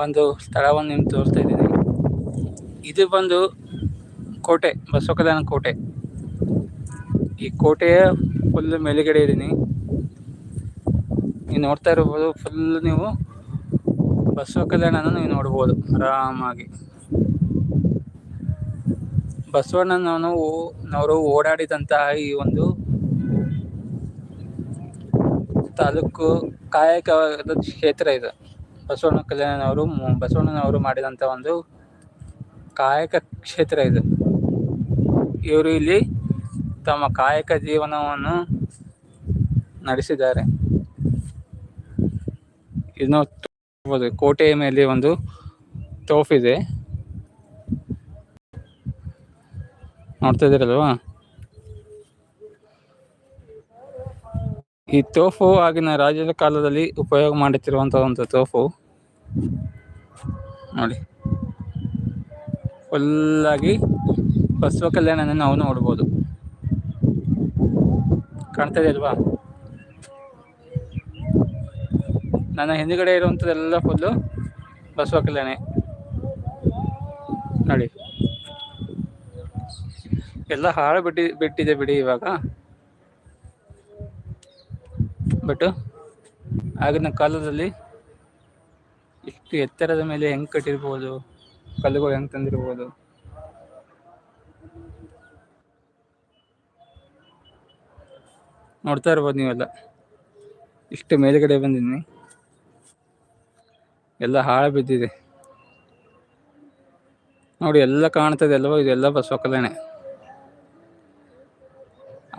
ಒಂದು ಸ್ಥಳವನ್ನು ನಿಮ್ಗೆ ತೋರಿಸ್ತಾ ಇದ್ದೀನಿ. ಇದು ಬಂದು ಕೋಟೆ ಬಸವ ಕಲ್ಯಾಣ ಕೋಟೆ. ಈ ಕೋಟೆಯ ಫುಲ್ ಮೇಲುಗಡೆ ಇದ್ದೀನಿ. ನೀವು ನೋಡ್ತಾ ಇರ್ಬೋದು ಫುಲ್ ನೀವು ಬಸವ ಕಲ್ಯಾಣನ ನೀವು ನೋಡ್ಬೋದು, ಆರಾಮಾಗಿ. ಬಸವಣ್ಣನವನು ನವರು ಓಡಾಡಿದಂತಹ ಈ ಒಂದು ತಾಲೂಕು ಕಾಯಕವಾದ ಕ್ಷೇತ್ರ ಇದು. ಬಸವಣ್ಣ ಕಲ್ಯಾಣನವರು ಬಸವಣ್ಣನವರು ಮಾಡಿದಂಥ ಒಂದು ಕಾಯಕ ಕ್ಷೇತ್ರ ಇದು. ಇವರು ಇಲ್ಲಿ ತಮ್ಮ ಕಾಯಕ ಜೀವನವನ್ನು ನಡೆಸಿದ್ದಾರೆ. ಇನ್ನು ಕೋಟೆಯ ಮೇಲೆ ಒಂದು ತೋಫ್ ಇದೆ ನೋಡ್ತಾ ಇದ್ದೀರಲ್ವಾ? ಈ ತೋಫು ಆಗಿನ ರಾಜ್ಯದ ಕಾಲದಲ್ಲಿ ಉಪಯೋಗ ಮಾಡುತ್ತಿರುವಂತಹ ಒಂದು ತೋಫು ನೋಡಿ. ಫುಲ್ಲಾಗಿ ಬಸವ ಕಲ್ಯಾಣನ ನಾವು ನೋಡ್ಬೋದು. ಕಾಣ್ತಾ ಇದೆ ನನ್ನ ಹಿಂದುಗಡೆ ಇರುವಂಥದ್ದೆಲ್ಲ ಫುಲ್ಲು ಬಸವ ಕಲ್ಯಾಣ. ನೋಡಿ. ಎಲ್ಲ ಹಾಳು ಬಿಟ್ಟಿ, ಬಿಟ್ಟಿದೆ ಬಿಡಿ ಇವಾಗ. ಬಟ್ ಆಗಿನ ಕಾಲದಲ್ಲಿ ಇಷ್ಟು ಎತ್ತರದ ಮೇಲೆ ಹೆಂಗೆ ಕಟ್ಟಿರ್ಬೋದು, ಕಲ್ಲುಗಳು ಹೆಂಗೆ ತಂದಿರ್ಬೋದು? ನೋಡ್ತಾ ಇರ್ಬೋದು ನೀವೆಲ್ಲ. ಇಷ್ಟು ಮೇಲುಗಡೆ ಬಂದಿದ್ದೀನಿ. ಎಲ್ಲ ಹಾಳು ಬಿದ್ದಿದೆ. ನೋಡಿ, ಎಲ್ಲ ಕಾಣ್ತದೆ ಅಲ್ವಾ? ಇದೆಲ್ಲ ಬಸವ ಕಲ್ಯಾಣ.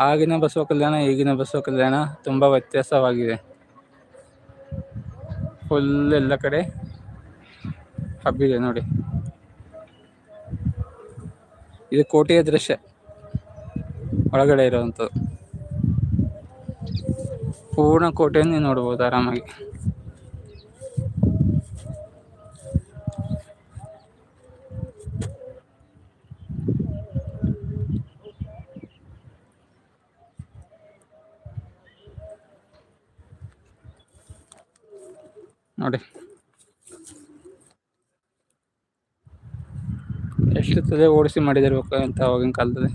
ಆಗಿನ ಬಸವ ಕಲ್ಯಾಣ, ಈಗಿನ ಬಸವ ಕಲ್ಯಾಣ ತುಂಬ ವ್ಯತ್ಯಾಸವಾಗಿದೆ. ಫುಲ್ ಎಲ್ಲ ಕಡೆ ಹಬ್ಬಿದೆ ನೋಡಿ. ಇದು ಕೋಟೆಯ ದೃಶ್ಯ. ಒಳಗಡೆ ಇರುವಂಥದ್ದು. ಪೂರ್ಣ ಕೋಟೆಯನ್ನು ನೋಡ್ಬೋದು ಆರಾಮಾಗಿ. ನೋಡಿ. ಎಷ್ಟು ತಲೆ ಓಡಿಸಿ ಮಾಡಿದಿರ್ಬೇಕು ಅಂತ ಅವಾಗಿನ ಕಾಲದಲ್ಲಿ?